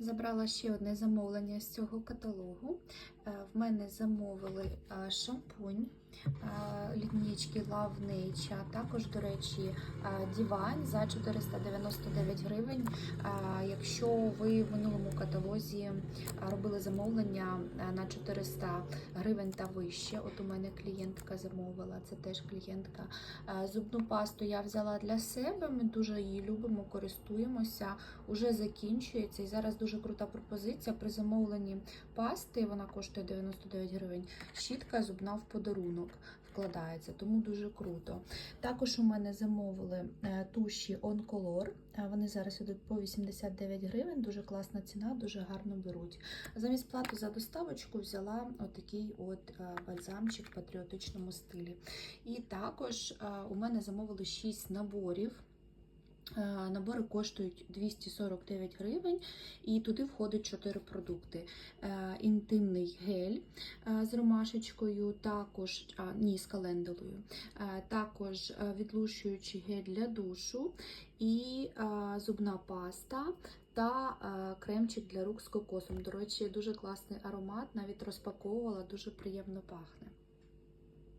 Забрала ще одне замовлення з цього каталогу. Е, В мене замовили е, шампунь лінійки Love також, до речі, е, дівань за 499 гривень. Е, Якщо ви в минулому каталозі е, робили замовлення на 400 гривень та вище, от у мене клієнтка замовила, це теж клієнтка. Зубну пасту я взяла для себе, ми дуже її любимо, користуємося уже закінчується. І зараз дуже крута пропозиція. При замовленні пасти вона коштує 99 гривень. Щітка зубна в подарунок вкладається, тому дуже круто. Також у мене замовили е, туші On. Е, Вони зараз ідуть по 89 гривень. Дуже класна ціна, дуже гарно беруть. Замість плати за доставочку взяла отакий от е, бальзамчик в патріотичному стилі. І також у мене замовили 6 наборів. Е, Набори коштують 249 гривень, і туди входить 4 продукти: Е, інтимний гель е, з ромашечкою, також а, ні, з календулою, також відлущуючий гель для душу і е, зубна паста. Та е, кремчик для рук з кокосом. До речі, дуже класний аромат, навіть розпаковувала, дуже приємно пахне.